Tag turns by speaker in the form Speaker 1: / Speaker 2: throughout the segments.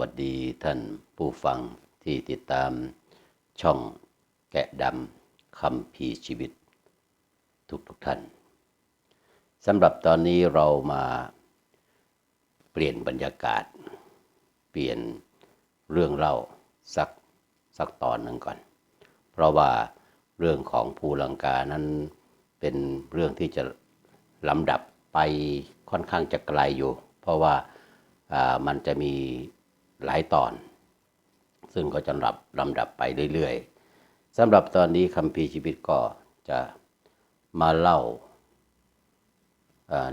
Speaker 1: สวัสดีท่านผู้ฟังที่ติดตามช่องแกะดำคำพีชีวิต ทุกทุกท่านสำหรับตอนนี้เรามาเปลี่ยนบรรยากาศ เปลี่ยนเรื่องเล่าสักสักตอนหนึ่งก่อน เพราะว่าเรื่องของภูลังกานั้นเป็นเรื่องที่จะลำดับไปค่อนข้างจะไกลอยู่ เพราะว่ามันจะมี หลายตอน ซึ่งก็จะลำดับลำดับไปเรื่อยๆสำหรับตอนนี้คัมภีชีวิตก็จะมาเล่า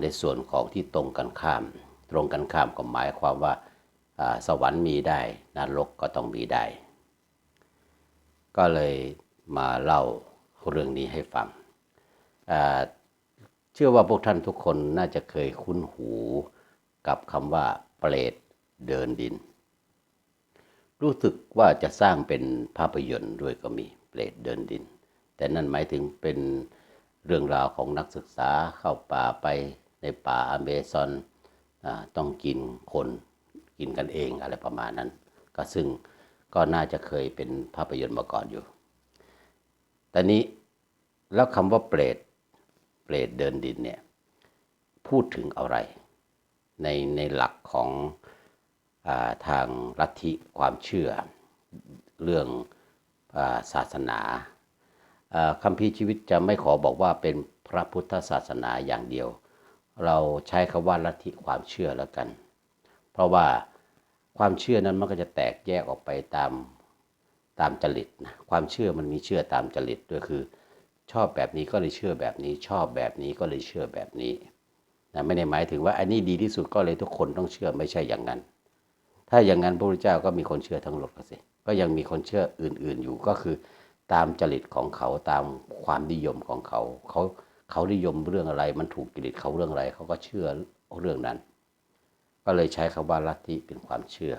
Speaker 1: ในส่วนของที่ตรงกันข้าม ตรงกันข้ามก็หมายความว่าสวรรค์มีได้นรกก็ต้องมีได้ ก็เลยมาเล่าเรื่องนี้ให้ฟัง เชื่อว่าพวกท่านทุกคนน่าจะเคยคุ้นหูกับคำว่าเปรตเดินดิน รู้สึกว่าจะสร้างเป็นภาพยนตร์ด้วยก็มีเปรตเดินดิน แต่นั่นหมายถึงเป็นเรื่องราวของนักศึกษาเข้าป่าไปในป่าอเมซอนอต้องกินคนกินกันเองอะไรประมาณนั้น ก็ซึ่งก็น่าจะเคยเป็นภาพยนตร์มาก่อนอยู่แต่นี้แล้วคำว่าเปรตเปรตเดินดินเนี่ยพูดถึงอะไร ในในหลักของ ทางลัทธิความเชื่อเรื่องศาสนาอ่าคัมภีชีวิตจะไม่ขอบอกว่าเป็นพระพุทธศาสนาอย่างเดียว เราใช้คำว่าลัทธิความเชื่อแล้วกัน เพราะว่าความเชื่อนั้นมันก็จะแตกแยกออกไปตามตามจริตนะความเชื่อมันมีเชื่อตามจริตด้วยคือ ชอบแบบนี้ก็เลยเชื่อแบบนี้ ชอบแบบนี้ก็เลยเชื่อแบบนี้นะไม่ได้หมายถึงว่าอันนี้ดีที่สุดก็เลยทุกคนต้องเชื่อไม่ใช่อย่างนั้น ถ้าอย่างนั้นพระพุทธเจ้าก็มีคนเชื่อทั้งหมดก็สิก็ยังมีคนเชื่ออื่น ๆ อยู่ก็คือตามจริตของเขาตามความนิยมของเขา เขาเขานิยมเรื่องอะไร มันถูกจริตเขาเรื่องอะไร เขาก็เชื่อเรื่องนั้น ก็เลยใช้คำว่าลัทธิเป็นความเชื่อ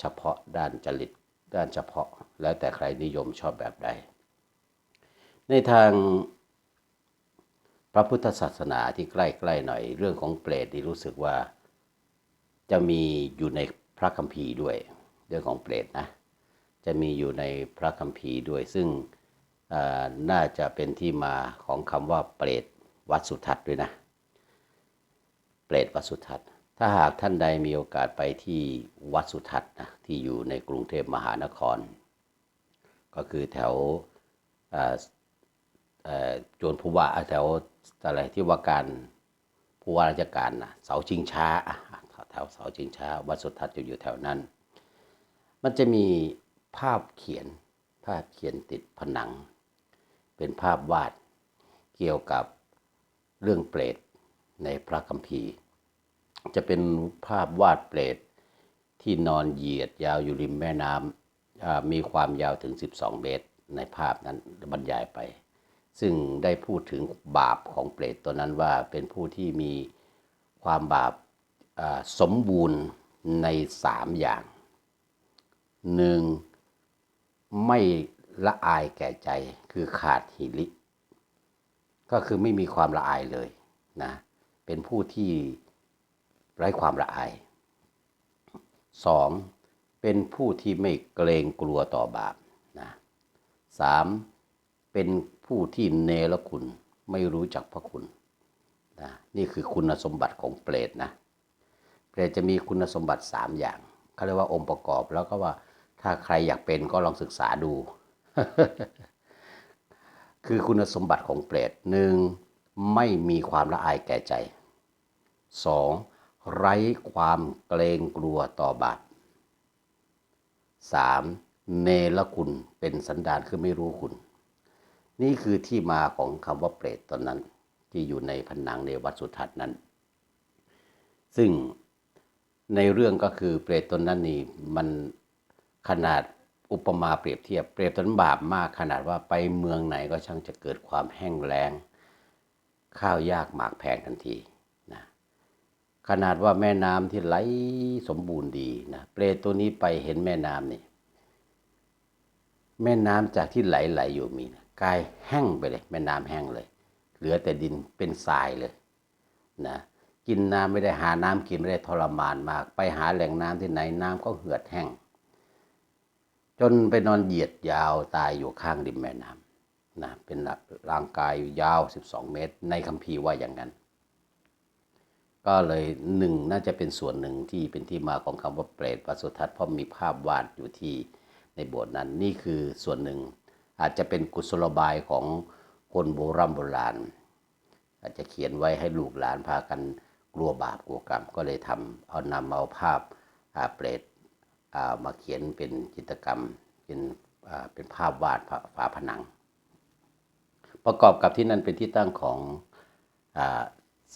Speaker 1: เฉพาะด้านจริตด้านเฉพาะ แล้วแต่ใครนิยมชอบแบบใด ในทางพระพุทธศาสนาที่ใกล้ๆหน่อยเรื่องของเปรตที่รู้สึกว่าจะมีอยู่ใน ระคัมภีร์ด้วย เรื่องของเปรตนะ จะมีอยู่ในพระคัมภีร์ด้วย ซึ่งน่าจะเป็นที่มาของคำว่าเปรตวัดสุทัศน์ด้วยนะ เปรตวัดสุทัศน์ ถ้าหากท่านใดมีโอกาสไปที่วัดสุทัศน์นะที่อยู่ในกรุงเทพมหานคร ก็คือแถวอ่าเอ่อโจรผู้ว่าแถวอะไรที่ว่าการผู้ว่าราชการนะเสาชิงช้า แถวเสาชิงช้า วัดสุทัศน์จะอยู่แถวนั้น มันจะมีภาพเขียนภาพเขียนติดผนัง เป็นภาพวาดเกี่ยวกับเรื่องเปรตในพระคัมภีร์ จะเป็นภาพวาดเปรตที่นอนเหยียดยาวอยู่ริมแม่น้ำมีความยาวถึง 12 เมตร ในภาพนั้นบรรยายไป ซึ่งได้พูดถึงบาปของเปรตตัวนั้นว่าเป็นผู้ที่มีความบาป สมบูรณ์ในสามอย่างหนึ่งไม่ละอายแก่ใจคือขาดหิริ ก็คือไม่มีความละอายเลยนะเป็นผู้ที่ไร้ความละอายสองเป็นผู้ที่ไม่เกรงกลัวต่อบาปนะสามเป็นผู้ที่เนรคุณไม่รู้จักพระคุณนะนี่คือคุณสมบัติของเปรตนะ เปรตจะมีคุณสมบัติสามอย่างเขาเรียกว่าองค์ประกอบแล้วก็ว่าถ้าใครอยากเป็นก็ลองศึกษาดู คือคุณสมบัติของเปรตหนึ่งไม่มีความละอายแก่ใจสองไร้ความเกรงกลัวต่อบาปสามเนรคุณเป็นสันดานคือไม่รู้คุณ นี่คือที่มาของคำว่าเปรตตอนนั้น ที่อยู่ในผนังในวัดสุทัศน์นั้น ซึ่ง ในเรื่องก็คือเปรตตนนั้นนี่มันขนาดอุปมาเปรียบเทียบเปรตตนบาปมากขนาดว่าไปเมืองไหนก็ช่างจะเกิดความแห้งแล้ง ข้าวยากหมากแพงทันทีนะขนาดว่าแม่น้ำที่ไหลสมบูรณ์ดีนะเปรตตัวนี้ไปเห็นแม่น้ำนี่แม่น้ำจากที่ไหลไหลอยู่มีนะกลายแห้งไปเลย แม่น้ำแห้งเลย เหลือแต่ดินเป็นทรายเลยนะ กินน้ำไม่ได้หาน้ำกินไม่ได้ทรมานมาก ไปหาแหล่งน้ำที่ไหนน้ำก็เหือดแห้ง จนไปนอนเหยียดยาวตายอยู่ข้างริมแม่น้ำนะเป็นร่างกายยาว 12 เมตร ในคัมภีร์ว่าอย่างนั้น ก็เลยหนึ่งน่าจะเป็นส่วนหนึ่งที่เป็นที่มาของคำว่าเปรตประสุทัศน์เพราะมีภาพวาดอยู่ที่ในโบสถ์นั้นนี่คือส่วนหนึ่งอาจจะเป็นกุศโลบายของคนโบราณโบราณ อาจจะเขียนไว้ให้ลูกหลานพากัน กลัวบาปกลัวกรรมก็เลยทำเอานำเอาภาพอ่าเปรตอ่ามาเขียนเป็นจิตรกรรมเป็นอ่าเป็นภาพวาดฝาผนัง ประกอบกับที่นั่นเป็นที่ตั้งของ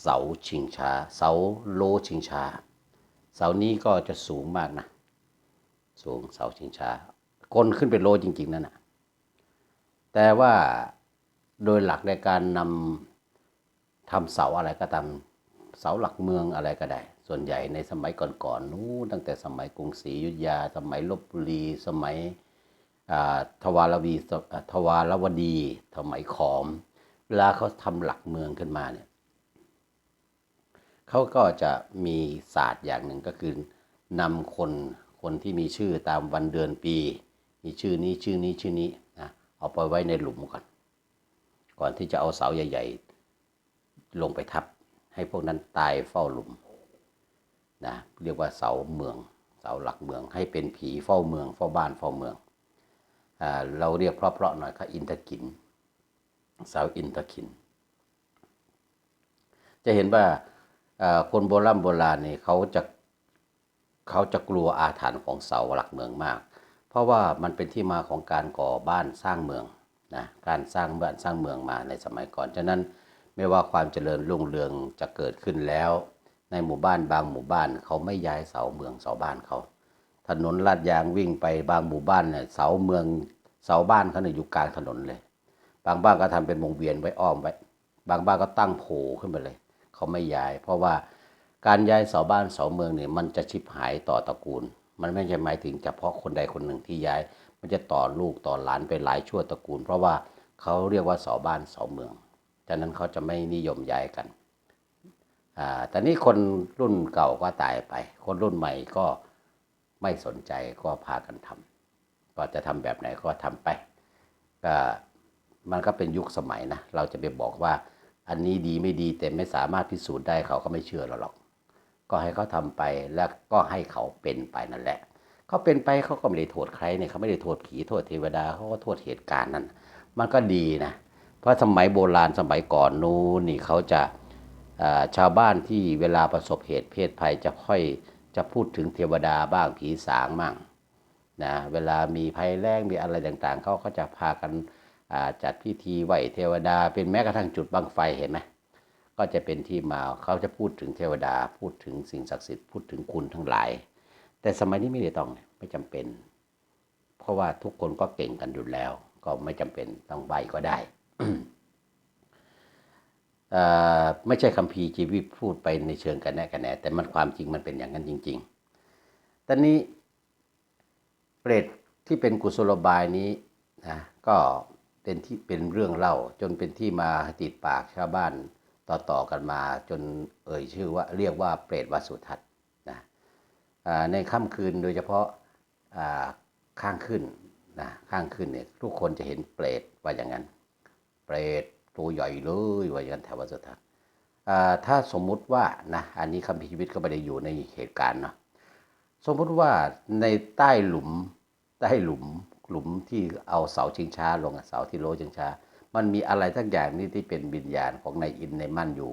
Speaker 1: เสาชิงช้า เสาโลชิงช้า เสานี้ก็จะสูงมากนะ สูงเสาชิงช้าคนขึ้นเป็นโลจริง ๆ นั่นนะแต่ว่าโดยหลักในการนำทำเสาอะไรก็ตาม เสาหลักเมืองอะไรก็ได้ ส่วนใหญ่ในสมัยก่อนๆนู้นตั้งแต่สมัยกรุงศรีอยุธยา สมัยลบบุรี สมัยทวารวีทวารวดี สมัยขอม เวลาเขาทำหลักเมืองขึ้นมาเนี่ยเขาก็จะมีศาสตร์อย่างหนึ่งก็คือนำคนคนที่มีชื่อตามวันเดือนปี มีชื่อนี้ชื่อนี้ชื่อนี้นะเอาไปไว้ในหลุมก่อน ก่อนที่จะเอาเสาใหญ่ ๆ ลงไปทับ ให้พวกนั้นตายเฝ้าหลุมนะเรียกว่าเสาเมือง เสาหลักเมือง ให้เป็นผีเฝ้าเมือง เฝ้าบ้านเฝ้าเมืองอ่าเราเรียกเพราะๆหน่อยก็อินทกิน เสาอินทกิน จะเห็นว่าอ่าคนโบราณโบราณนี่เขาจะเขาจะกลัวอาถรรพ์ของเสาหลักเมืองมาก เพราะว่ามันเป็นที่มาของการก่อบ้านสร้างเมืองนะการสร้างบ้านสร้างเมืองมาในสมัยก่อน ฉะนั้น ไม่ว่าความเจริญรุ่งเรืองจะเกิดขึ้นแล้ว ในหมู่บ้านบางหมู่บ้านเขาไม่ย้ายเสาเมืองเสาบ้านเขา ถนนลาดยางวิ่งไปบางหมู่บ้านเนี่ยเสาเมืองเสาบ้านเขาเนี่ยอยู่กลางถนนเลย บางบ้านก็ทำเป็นวงเวียนไว้อ้อมไว้ บางบ้านก็ตั้งโผ่ขึ้นไปเลย เขาไม่ย้าย เพราะว่าการย้ายเสาบ้านเสาเมืองเนี่ยมันจะชิบหายต่อตระกูล มันไม่ใช่หมายถึงเฉพาะคนใดคนหนึ่งที่ย้าย มันจะต่อลูกต่อหลานไปหลายชั่วตระกูล เพราะว่าเขาเรียกว่าเสาบ้านเสาเมือง ฉะนั้นเขาจะไม่นิยมย้ายกันอ่าแต่นี่คนรุ่นเก่าก็ตายไป คนรุ่นใหม่ก็ไม่สนใจก็พากันทำก็จะทำแบบไหนก็ทำไปก็มันก็เป็นยุคสมัยนะ เราจะไปบอกว่าอันนี้ดีไม่ดีแต่ไม่สามารถพิสูจน์ได้เขาก็ไม่เชื่อเราหรอก ก็ให้เขาทำไปแล้วก็ให้เขาเป็นไปนั่นแหละเขาเป็นไปเขาก็ไม่ได้โทษใครเนี่ยเขาไม่ได้โทษผีโทษเทวดาเขาก็โทษเหตุการณ์นั้น มันก็ดีนะ เพราะสมัยโบราณสมัยก่อนนู้นนี่เขาจะาชาวบ้านที่เวลาประสบเหตุเพศภัยจะค่อยจะพูดถึงเทวดาบ้างผีสางบ้างนะเวลามีภัยแล้งมีอะไรต่างๆ เขาก็จะพากันจัดพิธีไหวเทวดา เป็นแม้กระทั่งจุดบังไฟเห็นไหมก็จะเป็นที่มาเขาจะพูดถึงเทวดาพูดถึงสิ่งศักดิ์สิทธิ์พูดถึงคุณทั้งหลาย แต่สมัยนี้ไม่ได้ต้องไม่จำเป็น เพราะว่าทุกคนก็เก่งกันอยู่แล้ว ก็ไม่จำเป็นต้องไหวก็ได้ ไม่ใช่คัมภีร์ชีวิตพูดไปในเชิงกันแน่กันแน่แต่มันความจริงมันเป็นอย่างนั้นจริง ๆ ตอนนี้เปรตที่เป็นกุศโลบายนี้นะก็เป็นที่เป็นเรื่องเล่า จนเป็นที่มาติดปากชาวบ้านต่อๆกันมาจนเอ่ยชื่อว่าเรียกว่าเปรตวสุทัศน์นะในค่ำคืนโดยเฉพาะข้างขึ้นนะข้างขึ้นเนี่ยทุกคนจะเห็นเปรตว่าอย่างนั้น เปรตตัวใหญ่เลยว่าอย่างนั้นแถววัดสุทัศน์อ่าถ้าสมมุติว่านะอันนี้คำพิชีวิตก็ไม่ได้อยู่ในเหตุการณ์เนาะสมมุติว่าในใต้หลุมใต้หลุมหลุมที่เอาเสาชิงช้าลงเสาที่โลชิงช้า มันมีอะไรทั้งอย่างนี้ที่เป็นวิญญาณของนายอินในายมั่นอยู่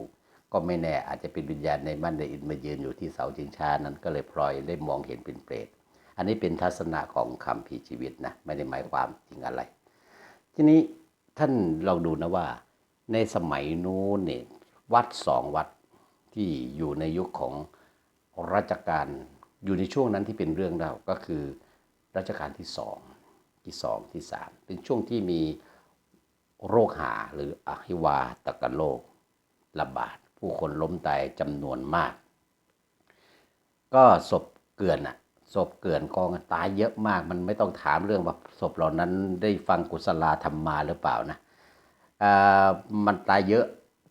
Speaker 1: ก็ไม่แน่อาจจะเป็นวิญญาณในายมั่นในายอินมายืนอยู่ที่เสาชิงช้านั้นก็เลยพลอยได้มองเห็นเป็นเปรตอันนี้เป็นทัศนะของคำพีชีวิตนะไม่ได้หมายความถึงอะไร ทีนี้ ท่านลองดูนะว่า ในสมัยนู้นเนี่ยวัดสองวัดที่อยู่ในยุคของรัชกาลอยู่ในช่วงนั้นที่เป็นเรื่องเล่าก็คือรัชกาลที่สองที่สองที่สามเป็นช่วงที่มีโรคหาหรืออหิวาตกโรคระบาด ผู้คนล้มตายจำนวนมาก ก็ศพเกลื่อนอะ ศพเกลื่อนกองตายเยอะมาก มันไม่ต้องถามเรื่องว่าศพเหล่านั้นได้ฟังกุศลาธรรมมาหรือเปล่านะอ่ามันตายเยอะ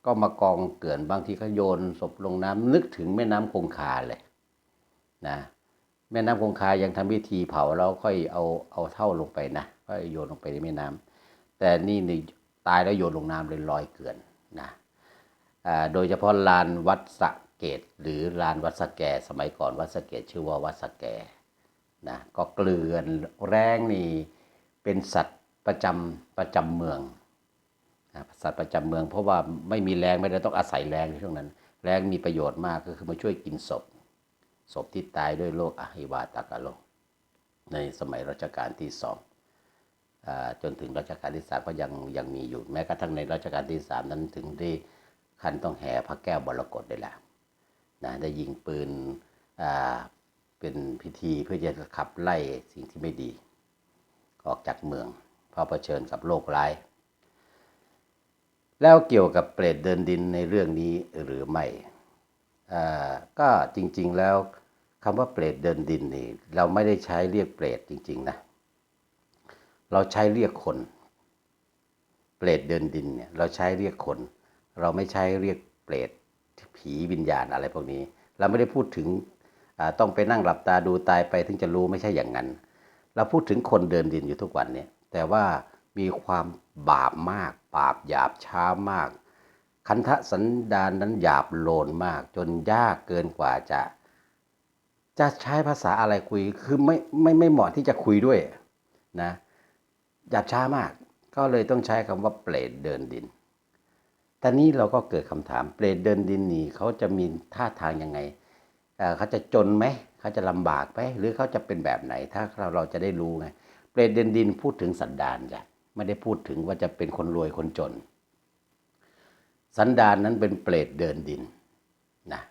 Speaker 1: ก็มากองเกลื่อนบางทีก็โยนศพลงน้ำนึกถึงแม่น้ำคงคาเลยนะแม่น้ำคงคายังทำพิธีเผาแล้วค่อยเอาเอาเท่าลงไปนะก็โยนลงไปในแม่น้ำแต่นี่นี่ตายแล้วโยนลงน้ำเลยลอยเกลื่อนนะอ่าโดยเฉพาะลานวัดสะ เกตหรือลานวัดสะแก สมัยก่อนวัดสะเกตชื่อว่าวัดสะแกนะก็เกลื่อนแรงนี่เป็นสัตว์ประจำประจำเมืองนะสัตว์ประจำเมือง เพราะว่าไม่มีแรงไม่ได้ต้องอาศัยแรงในช่วงนั้น แรงมีประโยชน์มากก็คือมาช่วยกินศพ ศพที่ตายด้วยโรคอหิวาตากาโลในสมัยรัชกาลที่สองจนถึงรัชกาลที่สามก็ยังยังมีอยู่แม้กระทั่งในรัชกาลที่สามนั้นถึงได้คันต้องแห่พระแก้วบรกตได้แล้ว นะได้ยิงปืนเป็นพิธีเพื่อจะขับไล่สิ่งที่ไม่ดี ออกจากเมืองเพราะเผชิญกับโรคร้าย แล้วเกี่ยวกับเปรตเดินดินในเรื่องนี้หรือไม่ก็จริงๆแล้วคำว่าเปรตเดินดินนี่เราไม่ได้ใช้เรียกเปรตจริง ๆนะเราใช้เรียกคน เปรตเดินดินเนี่ยเราใช้เรียกคน เราไม่ใช้เรียกเปรต ผีวิญญาณอะไรพวกนี้ เราไม่ได้พูดถึงต้องไปนั่งหลับตาดูตายไปถึงจะรู้ไม่ใช่อย่างนั้น เราพูดถึงคนเดินดินอยู่ทุกวันเนี่ยแต่ว่ามีความบาปมากบาปหยาบช้ามาก คันทะสันดานนั้นหยาบโลนมาก จนยากเกินกว่าจะ จะใช้ภาษาอะไรคุยคือไม่ไม่ไม่เหมาะที่จะคุยด้วยนะหยาบช้ามาก ก็เลยต้องใช้คำว่าเปรตเดินดิน ต่นี้เราก็เกิดคำถามเปรตเดินดินนี่เขาจะมีท่าทางยังไงเขาจะจนไหมเขาจะลำบากไหมหรือเขาจะเป็นแบบไหน ถ้าเราเราจะได้รู้ไงเปรตเดินดินพูดถึงสันดานจ้ะไม่ได้พูดถึงว่าจะเป็นคนรวยคนจน สันดานนั้นเป็นเปรตเดินดินนะ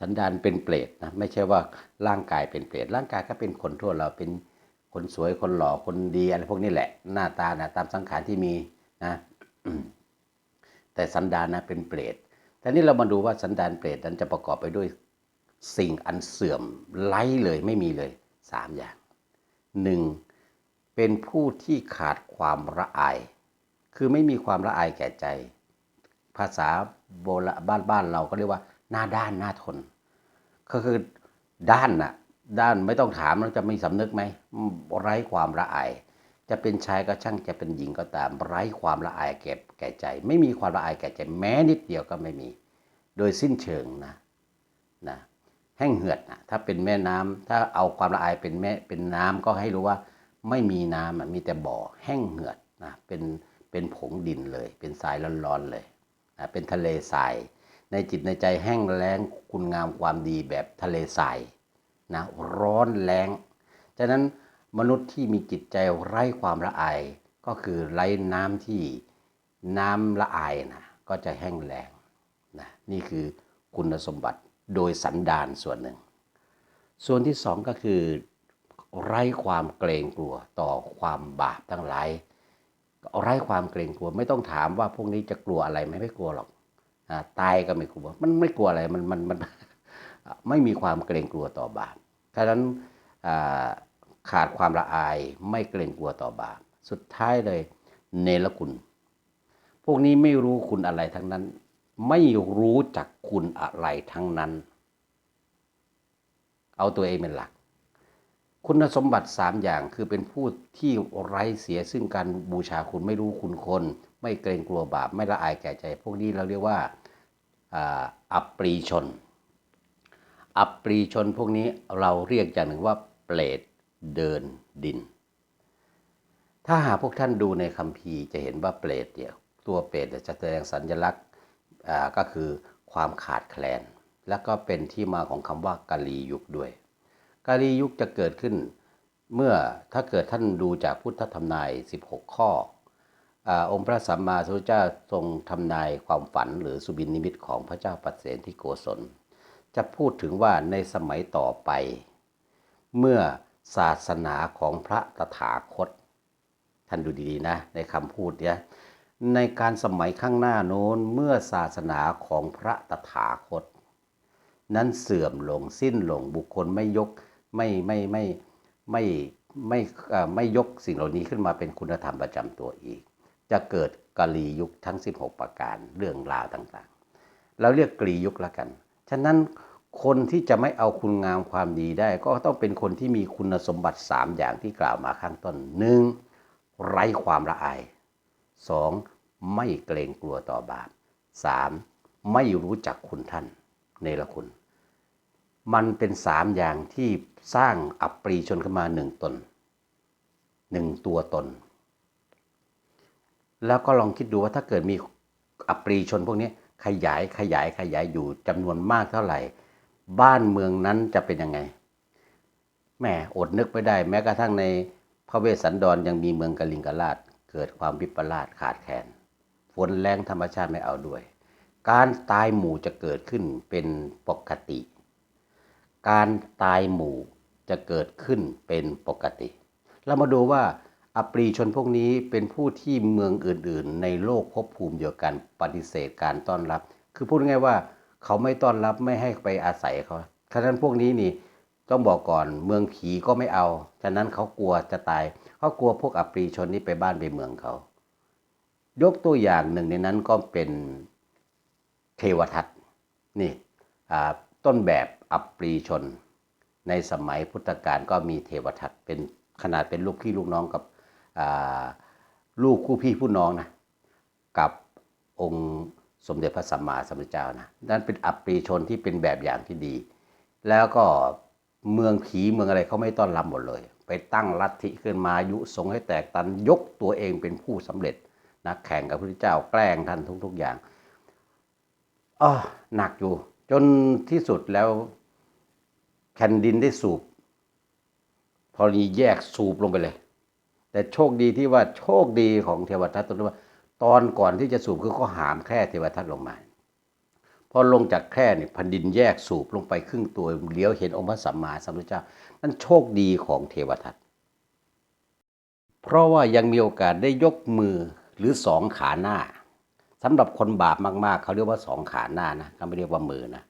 Speaker 1: สันดานเป็นเปรตนะไม่ใช่ว่าร่างกายเป็นเปรตร่างกายก็เป็นคนทั่วเราเป็นคนสวยคนหล่อคนดีอะไรพวกนี้แหละ หน้าตานะตามสังขารที่มีนะ แต่สันดานนะเป็นเปรตแต่นี่เรามาดูว่าสันดานเปรตนั้นจะประกอบไปด้วยสิ่งอันเสื่อมไร้เลยไม่มีเลยสามอย่างหนึ่งเป็นผู้ที่ขาดความละอาย คือไม่มีความละอายแก่ใจ ภาษาโบราณบ้านบ้านเราก็เรียกว่า หน้าด้านหน้าทน ก็คือด้านน่ะด้านไม่ต้องถามแล้วจะมีสำนึกไหมไร้ความละอาย จะเป็นชายก็ช่างจะเป็นหญิงก็ตาม ไร้ความละอายแก่แก่ใจ ไม่มีความละอายแก่ใจแม้นิดเดียวก็ไม่มี โดยสิ้นเชิงนะนะแห้งเหือดนะถ้าเป็นแม่น้ำถ้าเอาความละอายเป็นแม่เป็นน้ำก็ให้รู้ว่าไม่มีน้ำมีแต่บ่อแห้งเหือดนะเป็นเป็นผงดินเลย เป็นทรายร้อนๆเลยนะเป็นทะเลทราย ในจิตในใจแห้งแล้งคุณงามความดีแบบทะเลทรายนะร้อนแรงฉะนั้น มนุษย์ที่มีจิตใจไร้ความละอาย ก็คือไร้น้ำที่น้ำละอายนะก็จะแห้งแล้งนะนี่คือคุณสมบัติโดยสันดานส่วนหนึ่ง ส่วนที่สองก็คือไร้ความเกรงกลัวต่อความบาปทั้งหลายไร้ความเกรงกลัวไม่ต้องถามว่าพวกนี้จะกลัวอะไรไหมไม่กลัวหรอกอตายก็ไม่กลัว มันไม่กลัวอะไรมันมันมันไม่มีความเกรงกลัวต่อบาปฉะนั้นอ่า ขาดความละอายไม่เกรงกลัวต่อบาป สุดท้ายเลยเนรคุณ พวกนี้ไม่รู้คุณอะไรทั้งนั้น ไม่รู้จักคุณอะไรทั้งนั้น เอาตัวเองเป็นหลัก คุณสมบัติสามอย่างคือเป็นผู้ที่ไร้เสียซึ่งการบูชาคุณไม่รู้คุณคน ไม่เกรงกลัวบาป ไม่ละอายแก่ใจ พวกนี้เราเรียกว่าอัปปรีชน อัปรีชนพวกนี้เราเรียกอย่างหนึ่งว่าเปรต เดินดิน ถ้าหากพวกท่านดูในคัมภีร์จะเห็นว่าเปรตเนี่ยตัวเปรตจะแสดงสัญลักษณ์ก็คือความขาดแคลน และก็เป็นที่มาของคำว่ากาลียุคด้วย กาลียุคจะเกิดขึ้นเมื่อถ้าเกิดท่านดูจากพุทธธรรมนาย 16 ข้ออองค์พระสัมมาสัมพุทธเจ้าทรงทำนายความฝันหรือสุบินนิมิตของพระเจ้าปัสเสนที่โกศล จะพูดถึงว่าในสมัยต่อไป เมื่อ ศาสนาของพระตถาคต ท่านดูดีๆนะ ในคำพูดเนี่ยในการสมัยข้างหน้าโน้นเมื่อศาสนาของพระตถาคต นั้นเสื่อมลงสิ้นลงบุคคลไม่ยกไม่ไม่ไม่ไม่ไม่ไม่ยกสิ่งเหล่านี้ขึ้นมาเป็นคุณธรรมประจำตัวอีก จะเกิดกาลียุคทั้ง 16 ประการเรื่องราวต่างๆ เราเรียกกรียุคละกัน ฉะนั้น คนที่จะไม่เอาคุณงามความดีได้ ก็ต้องเป็นคนที่มีคุณสมบัติ 3 อย่างที่กล่าวมาข้างต้น 1. ไร้ความละอาย 2. ไม่เกรงกลัวต่อบาป 3. ไม่รู้จักคุณท่านเนรคุณ มันเป็นสามอย่างที่สร้างอัปรีชนขึ้นมาหนึ่งตนหนึ่งตัวตน แล้วก็ลองคิดดูว่าถ้าเกิดมีอัปรีชนพวกนี้ขยายขยายขยายอยู่จำนวนมากเท่าไหร่ บ้านเมืองนั้นจะเป็นยังไงแหม่อดนึกไม่ได้ แม้กระทั่งในพระเวสสันดรยังมีเมืองกลิงกราช เกิดความวิปลาสขาดแคลนฝนแรงธรรมชาติไม่เอาด้วย การตายหมู่จะเกิดขึ้นเป็นปกติ การตายหมู่จะเกิดขึ้นเป็นปกติ เรามาดูว่าอปรีชนพวกนี้เป็นผู้ที่เมืองอื่น ๆ ในโลกภพภูมิเดียวกันปฏิเสธการต้อนรับ คือพูดง่ายๆว่า เขาไม่ต้อนรับไม่ให้ไปอาศัยเขาฉะนั้นพวกนี้นี่ต้องบอกก่อนเมืองผีก็ไม่เอา ฉะนั้นเขากลัวจะตาย เขากลัวพวกอัปรีชนนี้ไปบ้านไปเมืองเขา ยกตัวอย่างหนึ่งในนั้นก็เป็นเทวทัตนี่ต้นแบบอัปรีชน ในสมัยพุทธกาลก็มีเทวทัตเป็นขนาดเป็นลูกพี่ลูกน้องกับลูกคู่พี่ผู้น้องนะกับองค์ สมเด็จพระสัมมาสัมพุทธเจ้านะนั่นเป็นอัปรีชนที่เป็นแบบอย่างที่ดี แล้วก็เมืองผีเมืองอะไรเขาไม่ต้อนรับหมดเลย ไปตั้งลัทธิขึ้นมายุสงให้แตกตันยกตัวเองเป็นผู้สำเร็จนักแข่งกับพระพุทธเจ้าแกล้งท่านทุก ๆอย่างอ๋อหนักอยู่ จนที่สุดแล้วแผ่นดินได้สูบพอนี้แยกสูบลงไปเลย แต่โชคดีที่ว่าโชคดีของเทวทัตตรงที่ว่า ตอนก่อนที่จะสูบคือเขาหามแค่เทวทัตลงมาพอลงจากแคร่เนี่ยแผ่นดินแยกสูบลงไปครึ่งตัวเลี้ยวเห็นองค์พระสัมมาสัมพุทธเจ้านั่นโชคดีของเทวทัตเพราะว่ายังมีโอกาสได้ยกมือหรือสองขาหน้าสำหรับคนบาปมากๆ เขาเรียกว่าสองขาหน้านะเขาไม่เรียกว่ามือนะ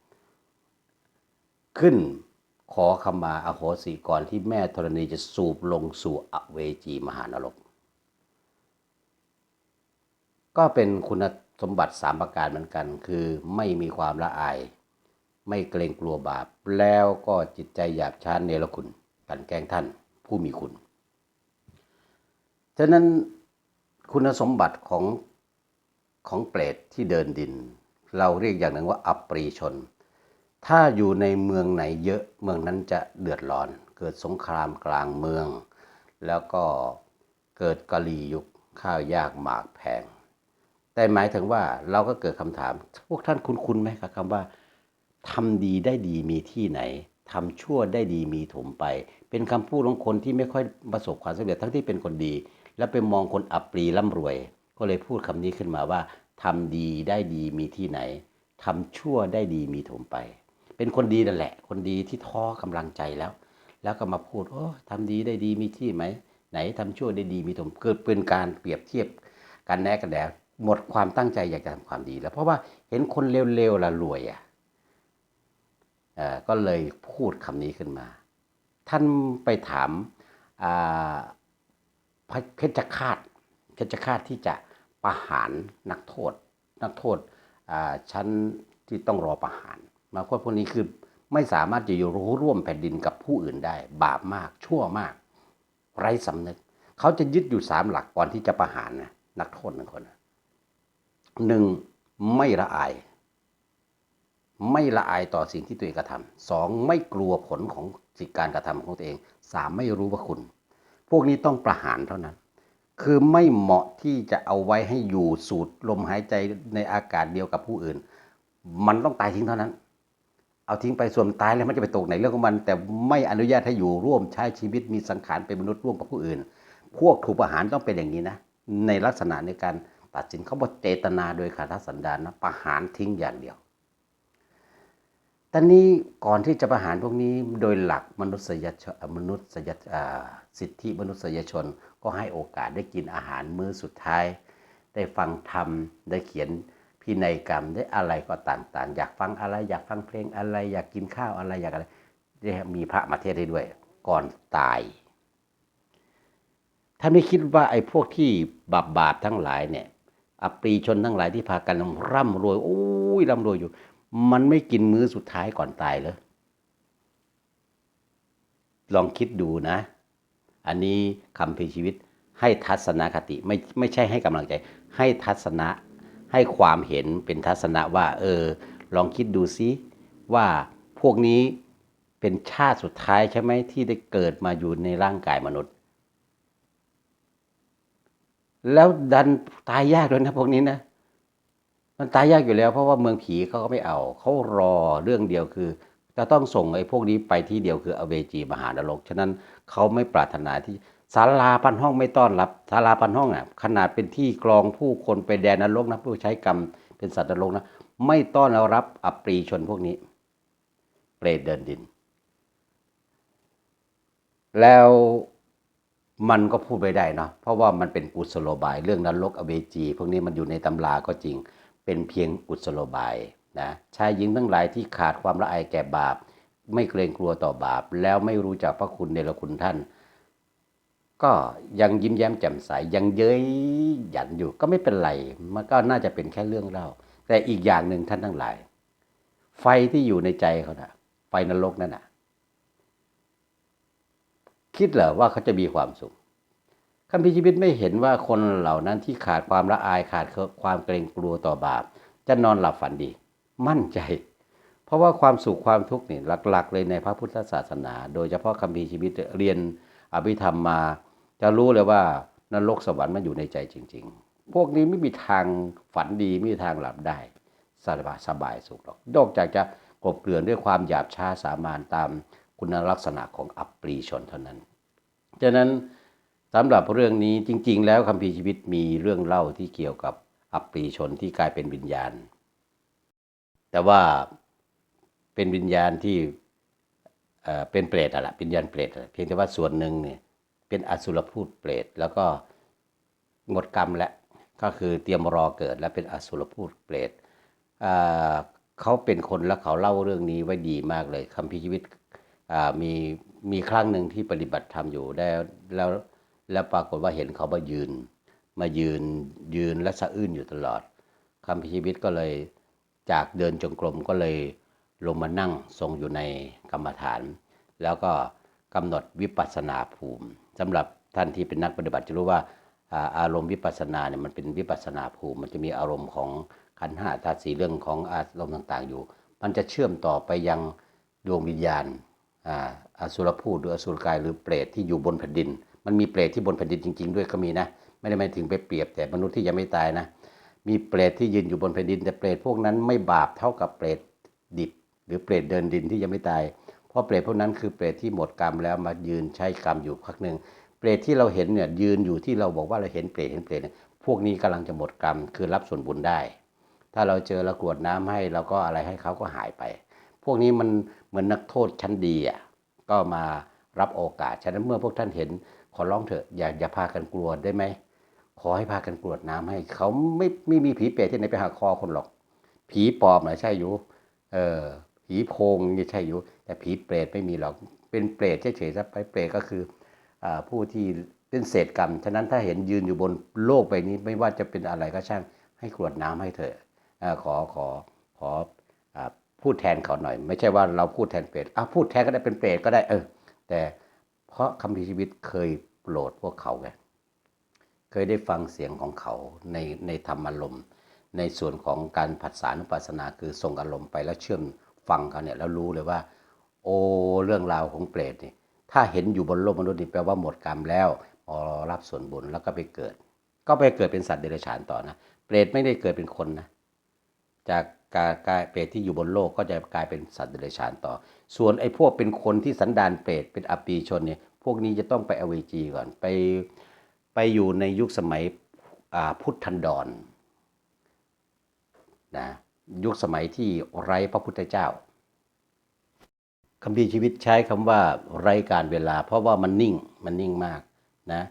Speaker 1: ขึ้นขอขมาอโหสิก่อนที่แม่ธรณีจะสูบลงสู่อเวจีมหานรก ก็เป็นคุณสมบัติสามประการเหมือนกัน คือไม่มีความละอาย ไม่เกรงกลัวบาป แล้วก็จิตใจหยาบช้าเนรคุณกันแกล้งท่านผู้มีคุณ ฉะนั้นคุณสมบัติของของเปรตที่เดินดิน เราเรียกอย่างหนึ่งว่าอัปรีชน ถ้าอยู่ในเมืองไหนเยอะเมืองนั้นจะเดือดร้อน เกิดสงครามกลางเมือง แล้วก็เกิดกะลียุคข้าวยากหมากแพง แต่หมายถึงว่าเราก็เกิดคำถาม พวกท่านคุ้นๆไหมครับคำว่าทำดีได้ดีมีที่ไหนทำชั่วได้ดีมีถมไป เป็นคำพูดของคนที่ไม่ค่อยประสบความสำเร็จทั้งที่เป็นคนดี แล้วไปมองคนอับปรีร่ำรวย ก็เลยพูดคำนี้ขึ้นมาว่าทำดีได้ดีมีที่ไหนทำชั่วได้ดีมีถมไป เป็นคนดีนั่นแหละ คนดีที่ท้อกำลังใจแล้ว แล้วก็มาพูดโอ้ทำดีได้ดีมีที่ไหมไหนทำชั่วได้ดีมีถมเกิดเป็นการเปรียบเทียบกันแน่กันแดด หมดความตั้งใจอยากจะทำความดีแล้ว เพราะว่าเห็นคนเร็วๆละรวยอะก็เลยพูดคำนี้ขึ้นมา ท่านไปถามเพชฌฆาตเพชฌฆาตที่จะประหารนักโทษ นักโทษชั้นที่ต้องรอประหารมาคนพวกนี้คือไม่สามารถจะอยู่รู้ร่วมแผ่นดินกับผู้อื่นได้ บาปมากชั่วมาก ไร้สำนึก เขาจะยึดอยู่สามหลักก่อนที่จะประหารนะนักโทษหนึ่งคน หนึ่งไม่ละอาย ไม่ละอายต่อสิ่งที่ตัวเองกระทำสองไม่กลัวผลของสิ่งการกระทำของตัวเองสามไม่รู้ว่าคุณ พวกนี้ต้องประหารเท่านั้น คือไม่เหมาะที่จะเอาไว้ให้อยู่สูดลมหายใจในอากาศเดียวกับผู้อื่น มันต้องตายทิ้งเท่านั้น เอาทิ้งไปส่วนตายแล้วมันจะไปตกไหนเรื่องของมัน แต่ไม่อนุญาตให้อยู่ร่วมใช้ชีวิตมีสังขารเป็นมนุษย์ร่วมกับผู้อื่น พวกถูกประหารต้องเป็นอย่างนี้นะ ในลักษณะในการ ตัดสินเขาบอกเจตนาโดยขาดสันดานนะประหารทิ้งอย่างเดียวตอนนี้ก่อนที่จะประหารพวกนี้โดยหลักมนุษยชนมนุษยสิทธิมนุษยชนก็ให้โอกาสได้กินอาหารมื้อสุดท้าย ได้ฟังธรรมได้เขียนพินัยกรรมได้อะไรก็ต่างๆ อยากฟังอะไรอยากฟังเพลงอะไร อยากกินข้าวอะไรอยากอะไรได้มีพระมาเทศได้ด้วย ก่อนตายท่านไม่คิดว่าไอ้พวกที่บาปบาปทั้งหลายเนี่ย อัปรีชนทั้งหลายที่พากันร่ำรวยโอ้ยร่ำรวยอยู่ มันไม่กินมื้อสุดท้ายก่อนตายเลยลองคิดดูนะ อันนี้คำพีชีวิตให้ทัศนคติไม่ไม่ใช่ให้กำลังใจ ให้ทัศนะให้ความเห็นเป็นทัศนะว่า เออ ลองคิดดูซิว่าพวกนี้เป็นชาติสุดท้ายใช่ไหมที่ได้เกิดมาอยู่ในร่างกายมนุษย์ แล้วดันตายยากด้วยนะพวกนี้นะ มันตายยากอยู่แล้ว เพราะว่าเมืองผีเขาก็ไม่เอา เขารอเรื่องเดียวคือ จะต้องส่งไอ้พวกนี้ไปที่เดียวคืออเวจีมหานรก ฉะนั้นเขาไม่ปรารถนาที่ศาลาพันห้องไม่ต้อนรับศาลาพันห้องอะ ขนาดเป็นที่กรองผู้คนไปแดนนรกนะผู้ใช้กรรมเป็นสัตว์นรกนะไม่ต้อนรับอัปรีชนพวกนี้ เปรตเดินดิน แล้ว มันก็พูดไม่ได้เนาะเพราะว่ามันเป็นกุศโลบาย เรื่องนรกอเวจี พวกนี้มันอยู่ในตำราก็จริง เป็นเพียงกุศโลบายนะชายหญิงทั้งหลายที่ขาดความละอายแก่บาป ไม่เกรงกลัวต่อบาป แล้วไม่รู้จักพระคุณเนรคุณท่าน ก็ยังยิ้มแย้มแจ่มใสยังเย้ยหยันอยู่ก็ไม่เป็นไร มันก็น่าจะเป็นแค่เรื่องเล่า แต่อีกอย่างหนึ่งท่านทั้งหลาย ไฟที่อยู่ในใจเขานะไฟนรกนั่นนะ คิดเหรอว่าเขาจะมีความสุขคำพิชีวิตไม่เห็นว่าคนเหล่านั้นที่ขาดความละอายขาดความเกรงกลัวต่อบาป จะนอนหลับฝันดี มั่นใจ เพราะว่าความสุขความทุกข์นี่หลัก ๆ เลยในพระพุทธศาสนา โดยเฉพาะคำพีร์ชีวิตเรียนอภิธรรมมา จะรู้เลยว่านรกสวรรค์มันอยู่ในใจจริง ๆ พวกนี้ไม่มีทางฝันดีไม่มีทางหลับได้สบายสบายสุขหรอกนอกจากจะกบเกลื่อนด้วยความหยาบช้าสามานตาม คุณลักษณะของอัปปรีชนเท่านั้นฉะนั้นสำหรับเรื่องนี้จริง ๆ แล้วคัมภีชีวิตมีเรื่องเล่าที่เกี่ยวกับอัปปรีชนที่กลายเป็นวิญญาณ แต่ว่าเป็นวิญญาณที่เเป็นเปรตอะละวิญญาณเปรตเพียงแต่ว่าส่วนหนึ่งเนี่ยเป็นอสุรพูดเปรตแล้วก็หมดกรรมแล้วก็คือเตรียมรอเกิดและเป็นอสุรพูดเปรตเขาเป็นคนแล้วเขาเล่าเรื่องนี้ไว้ดีมากเลยคัมภีชีวิต มีมีครั้งหนึ่งที่ปฏิบัติธรรมอยู่ได้แล้วแล้วปรากฏว่าเห็นเขามายืน มายืนยืนและสะอื้นอยู่ตลอดคำพิชีวิตก็เลยจากเดินจงกรมก็เลยลงมานั่งทรงอยู่ในกรรมฐาน แล้วก็กำหนดวิปัสสนาภูมิสำหรับท่านที่เป็นนักปฏิบัติจะรู้ว่าอารมณ์วิปัสสนาเนี่ยมันเป็นวิปัสสนาภูมิ มันจะมีอารมณ์ของขันห้าธาตุสีเรื่องของอารมณ์ต่าง ๆ อยู่ มันจะเชื่อมต่อไปยังดวงวิญญาณ อาสุรพูดหรืออสุรกายหรือเปรตที่อยู่บนแผ่นดิน มันมีเปรตที่บนแผ่นดินจริง ๆ ด้วยก็มีนะ ไม่ได้หมายถึงไปเปรียบแต่มนุษย์ที่ยังไม่ตายนะ มีเปรตที่ยืนอยู่บนแผ่นดิน แต่เปรตพวกนั้นไม่บาปเท่ากับเปรตดิบ หรือเปรตเดินดินที่ยังไม่ตาย เพราะเปรตพวกนั้นคือเปรตที่หมดกรรมแล้วมายืนใช้กรรมอยู่พักหนึ่งเปรตที่เราเห็นเนี่ยยืนอยู่ที่เราบอกว่าเราเห็นเปรตเห็นเปรตเนี่ยพวกนี้กำลังจะหมดกรรมคือรับส่วนบุญได้ ถ้าเราเจอเรากรวดน้ำให้เราก็อะไรให้เขาก็หายไป พวกนี้มันเหมือนนักโทษชั้นดีอะก็มารับโอกาส ฉะนั้นเมื่อพวกท่านเห็นขอร้องเถอะอย่าอย่าพากันกลัวได้ไหมขอให้พากันกรวดน้ำให้เขาไม่ไม่มีผีเปรตที่ไหนไปหักคอคนหรอก ผีปลอมนะใช่อยู่เออผีโพงนี่ใช่อยู่ แต่ผีเปรตไม่มีหรอก เป็นเปรตเฉยๆซะไปเปรตก็คืออ่าผู้ที่เป็นเศษกรรม ฉะนั้นถ้าเห็นยืนอยู่บนโลกใบนี้ไม่ว่าจะเป็นอะไรก็ช่างให้กรวดน้ำให้เถอะอขอขอขออ่า พูดแทนเขาหน่อย ไม่ใช่ว่าเราพูดแทนเปรตอะพูดแทนก็ได้เป็นเปรตก็ได้เออ แต่เพราะคำพีชีวิตเคยโปรดพวกเขาไงเคยได้ฟังเสียงของเขาในในธรรมอารมณ์ ในส่วนของการผัสสานุปัสสนาคือส่งอารมณ์ไปแล้วเชื่อมฟังเขาเนี่ยแล้วรู้เลยว่า โอ้เรื่องราวของเปรตนี่ถ้าเห็นอยู่บนโลกมนุษย์นี่แปลว่าหมดกรรมแล้วพอรับส่วนบุญแล้วก็ไปเกิด ก็ไปเกิดเป็นสัตว์เดรัจฉานต่อนะ เปรตไม่ได้เกิดเป็นคนนะ จาก กายกายเปรตที่อยู่บนโลกก็จะกลายเป็นสัตว์เดรัจฉานต่อ ส่วนไอ้พวกเป็นคนที่สันดานเปรตเป็นอปีชนเนี่ยพวกนี้จะต้องไปอเวจีก่อนไปไปอยู่ในยุคสมัยพุทธันดรนนะยุคสมัยที่ไร้พระพุทธเจ้าคัมภีชีวิตใช้คำว่าไร้การเวลา เพราะว่ามันนิ่งมันนิ่งมากนะ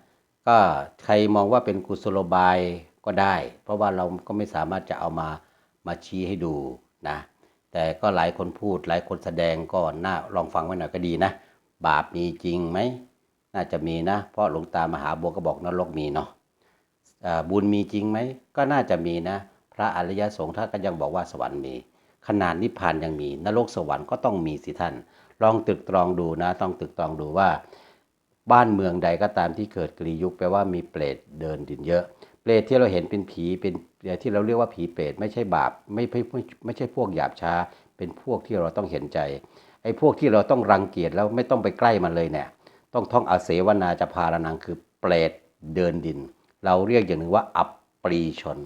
Speaker 1: ก็ใครมองว่าเป็นกุศโลบายก็ได้ เพราะว่าเราก็ไม่สามารถจะเอามา มาชี้ให้ดูนะแต่ก็หลายคนพูดหลายคนแสดงก็น่าลองฟังไว้หน่อยก็ดีนะ บาปมีจริงไหมน่าจะมีนะ เพราะหลวงตามหาบัวก็บอกนรกมีเนาะบุญมีจริงไหมก็น่าจะมีนะ พระอริยสงฆ์ท่านก็ยังบอกว่าสวรรค์มี ขนาดนิพพานยังมี นรกสวรรค์ก็ต้องมีสิท่าน ลองตึกตรองดูนะ ต้องตึกตรองดูว่า บ้านเมืองใดก็ตามที่เกิดกรียุคแปลว่ามีเปรตเดินดินเยอะ เปรตที่เราเห็นเป็นผีเป็น ที่เราเรียกว่าผีเปรตไม่ใช่บาปไม่ไม่ไม่ใช่พวกหยาบช้า เป็นพวกที่เราต้องเห็นใจไอ้พวกที่เราต้องรังเกียจแล้วไม่ต้องไปใกล้มันเลยเนี่ย ต้องท่องอาเสวนาจะพารนังคือเปรตเดินดิน เราเรียกอย่างหนึ่งว่าอัปปรีชน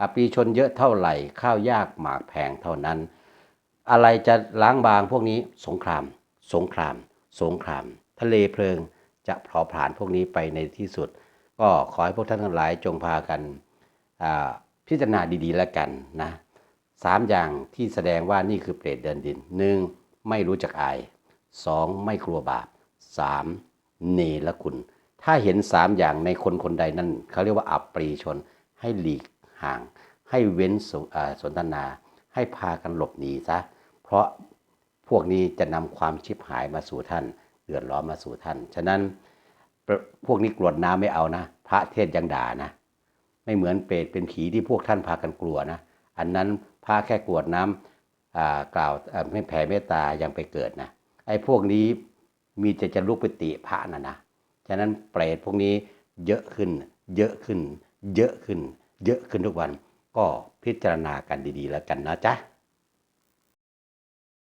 Speaker 1: อัปปรีชนเยอะเท่าไหร่ ข้าวยากหมากแพงเท่านั้น อะไรจะล้างบางพวกนี้สงคราม สงคราม สงคราม ทะเลเพลิงจะเผาผลาญพวกนี้ไปในที่สุด ก็ขอให้พวกท่านทั้งหลายจงพากันอ่า พิจารณาดีๆแล้วกันนะสามอย่างที่แสดงว่านี่คือเปรตเดินดินหนึ่งไม่รู้จักอายสองไม่กลัวบาปสามเนรคุณ ถ้าเห็นสามอย่างในคนคนใดนั่นเขาเรียกว่าอัปปรีชน ให้หลีกห่าง ให้เว้นสนอ่าสนทนา ให้พากันหลบหนีซะ เพราะพวกนี้จะนำความชิบหายมาสู่ท่าน เดือดร้อนมาสู่ท่าน ฉะนั้นพวกนี้กรวดน้ำไม่เอานะ พระเทศยังด่านะ ไม่เหมือนเปรตเป็นผีที่พวกท่านพากันกลัวนะ อันนั้นพาแค่กวดน้ำอ่ากล่าวไม่แผ่เมตตายังไปเกิดนะ ไอ้พวกนี้มีแต่จะลุกไปติพระนะนะ ฉะนั้นเปรตพวกนี้เยอะขึ้น เยอะขึ้น เยอะขึ้น เยอะขึ้นทุกวัน ก็พิจารณากันดีๆ แล้วกันนะจ๊ะ